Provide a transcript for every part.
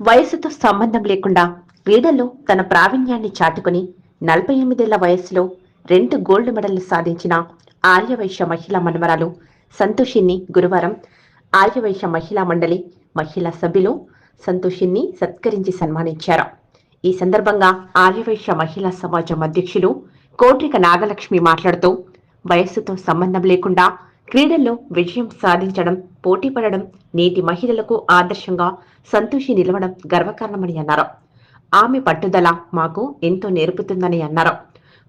వయసుతో సంబంధం లేకుండా క్రీడల్లో తన ప్రావీణ్యాన్ని చాటుకుని నలభై ఎనిమిదేళ్ళ వయస్సులో రెండు గోల్డ్ మెడల్లు సాధించిన ఆర్యవైశ్య మహిళా మనవరాలు సంతోషిని గురువారం ఆర్యవైశ్య మహిళా మండలి మహిళా సభ్యులు సంతోషిని సత్కరించి సన్మానించారు. ఈ సందర్భంగా ఆర్యవైశ్య మహిళా సమాజం అధ్యక్షులు కోట్రిక నాగలక్ష్మి మాట్లాడుతూ వయస్సుతో సంబంధం లేకుండా క్రీడల్లో విజయం సాధించడం పోటీ పడడం నేటి మహిళలకు ఆదర్శంగా సంతోషి నిలవడం గర్వకారణమని అన్నారు. ఆమె పట్టుదల మాకు ఎంతో నేర్పుతుందని అన్నారు.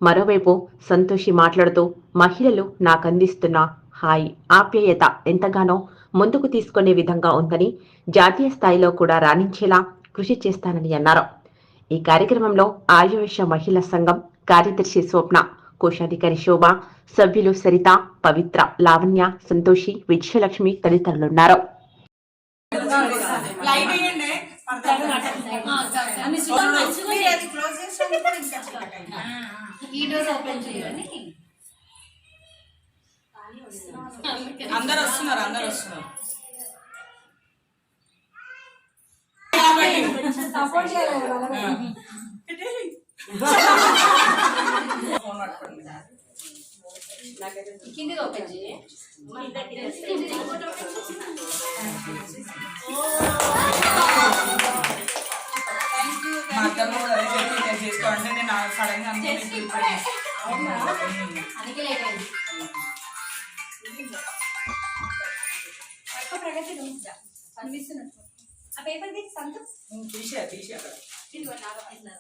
మరోవైపు సంతోషి మాట్లాడుతూ మహిళలు నాకందిస్తున్న హాయ్ ఆప్యాయత ఎంతగానో ముందుకు తీసుకునే విధంగా ఉందని జాతీయ స్థాయిలో కూడా రాణించేలా కృషి చేస్తానని అన్నారు. ఈ కార్యక్రమంలో ఆర్యవేశ మహిళా సంఘం కార్యదర్శి స్వప్న కోశాధికారి శోభ సభ్యులు సరిత పవిత్ర లావణ్య సంతోషి విజయలక్ష్మి తదితరులున్నారు. అందరు వస్తున్నారు అందరు వస్తున్నారు. సపోర్ట్ కింది ఓపెన్ చేయి మా అత్తమ్మ కూడా అదే నేను నేను సడన్గా ప్రగతి కనిపిస్తున్నట్టు ఆ పేపర్ తీసి సంతు తీసే తీసే అక్కడ ఇదిగోండి, నాకు ఇట్లా.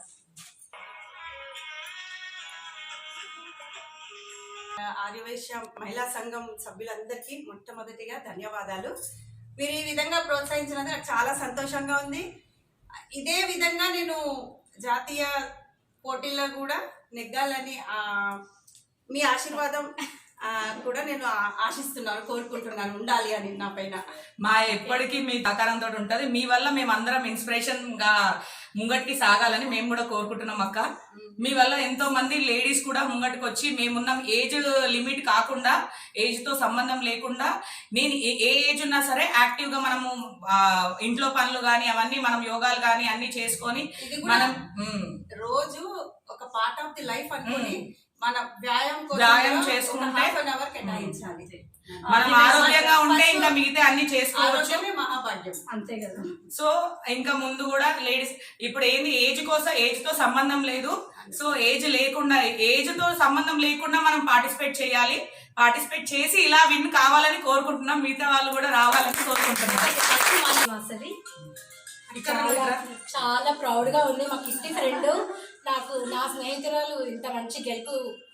ఆర్యవైశ్య మహిళా సంఘం సభ్యులందరికీ మొట్టమొదటిగా ధన్యవాదాలు. మీరు ఈ విధంగా ప్రోత్సహించినందుకు నాకు చాలా సంతోషంగా ఉంది. ఇదే విధంగా నేను జాతీయ పోటీల్లో కూడా నెగ్గాలని మీ ఆశీర్వాదం కూడా నేను ఆశిస్తున్నాను కోరుకుంటున్నాను ఉండాలి అని నా పైన. మా ఎప్పటికీ మీ సహకారంతో ఉంటుంది. మీ వల్ల మేము అందరం ఇన్స్పిరేషన్ ముంగటికి సాగాలని మేము కూడా కోరుకుంటున్నాం అక్క. మీ వల్ల ఎంతో మంది లేడీస్ కూడా ముంగటికి వచ్చి మేమున్న. ఏజ్ లిమిట్ కాకుండా ఏజ్తో సంబంధం లేకుండా నేను ఏ ఏజ్ ఉన్నా సరే యాక్టివ్గా మనము ఇంట్లో పనులు కానీ అవన్నీ మనం యోగాలు కానీ అన్ని చేసుకొని మనం రోజు ఒక పార్ట్ ఆఫ్ ది లైఫ్ అనుకుని మన వ్యాయామం చేసుకుంటే ఒక హాఫ్ అన్ అవర్ కేటాయించాలి మనం ఆరోగ్యంగా ఉంటే ఇంకా మిగతా అన్ని చేసుకోవచ్చు మహాభాగ్యం అంతే కదా సో ఇంకా ముందు కూడా లేడీస్ ఇప్పుడు ఏంది ఏజ్ కోసం ఏజ్తో సంబంధం లేదు సో ఏజ్ లేకుండా ఏజ్తో సంబంధం లేకుండా మనం పార్టిసిపేట్ చేయాలి పార్టిసిపేట్ చేసి ఇలా విన్ కావాలని కోరుకుంటున్నాం మిగతా వాళ్ళు కూడా రావాలని కోరుకుంటున్నాం చాలా. చాలా ప్రౌడ్గా ఉంది. మా కిట్టి ఫ్రెండ్ నాకు నా స్నేహితురాలు ఇంత మంచి గెలుపు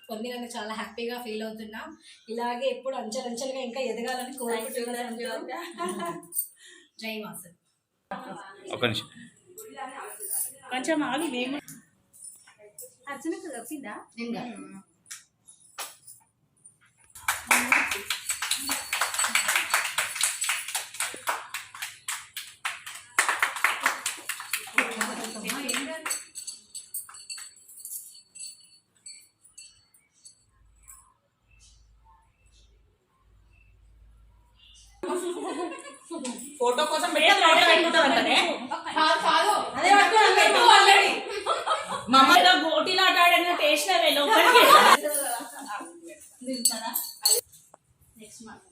పొందినందుకు చాలా హ్యాపీగా ఫీల్ అవుతున్నా. ఇలాగే ఎప్పుడు అంచెలంచెలుగా ఇంకా ఎదగాలని కోరుకుంటున్నాను జై ఒక నిమిషం. కొంచెం ఆగి మేము అర్చనకు తప్పిందా? అమ్మ ఏదో గోటీలు ఆట ఆడిన టేస్ట్ లోపలికి. నెక్స్ట్ మంత్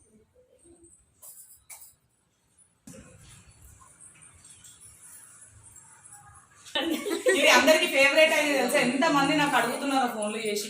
ఇది అందరికి ఫేవరెట్ అయింది తెలుసా? ఎంత మంది నాకు అడుగుతున్నారో ఫోన్లు చేసి.